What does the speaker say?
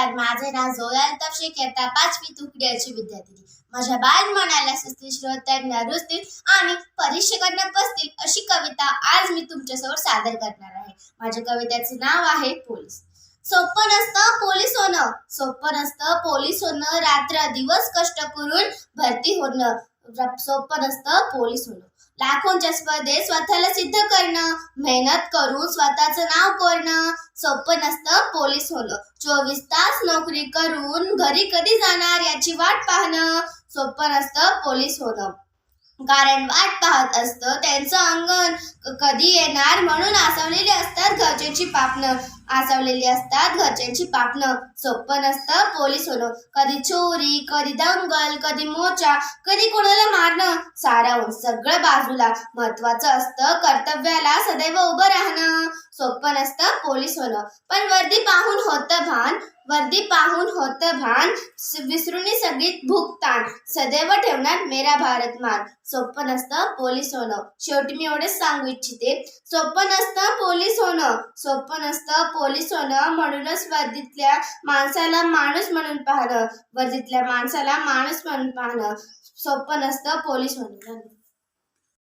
नमस्कार माझे नाव जोया अल्ताफ शेख पाचवी तुकड्याची विद्यार्थिनी. माझ्या बाल म्हणायला सुस्तील श्रोत्यांना रुजतील आणि परीक्षकांना बसतील अशी कविता आज मी तुमच्यासमोर सादर करणार आहे. माझ्या कवितेचे नाव आहे पोलीस. सोपं नसतं पोलीस होणं. सोपं नसतं पोलीस होणं. रात्र दिवस कष्ट करून भरती होणं. सोपं नसतं पोलीस होणं. लाखोंच्या स्पर्धेत स्वतःला सिद्ध करणं मेहनत करून स्वतःचं नाव करणं सोपं नसतं पोलीस होणं. चोवीस तास नोकरी करून घरी कधी जाणार याची वाट पाहणं सोपं नसतं पोलीस होणं. कारण वाट पाहत असतं त्यांचं अंगण कधी येणार म्हणून आसवलेले असतात घरच्यांची पापणं आसवलेली असतात. घरच्यांची पापणं सोपं नसतं. पोलीस होणं कधी चोरी कधी दंगल कधी मोचा कधी कोणाला मारणं. सारावून सगळं बाजूला महत्वाचं असतं. कर्तव्याला सदैव उभं राहणं सोपं नसतं. पोलीस होणं पण वर्दी पाहून होतं भा वर्दी पाहून होतं भान. विसरूनी विसरून सगळी भूक ताण. सदैव ठेवणार मेरा भारत मान. सोपं नसतं पोलीस होणं. शेवटी मी एवढंच सांगू इच्छिते. सोपं नसतं पोलीस होणं. सोपं नसतं पोलीस होणं म्हणूनच वर्दीतल्या माणसाला माणूस म्हणून पाहणं. वर्दीतल्या माणसाला माणूस म्हणून पाहणं. सोपं नसतं पोलीस होणं.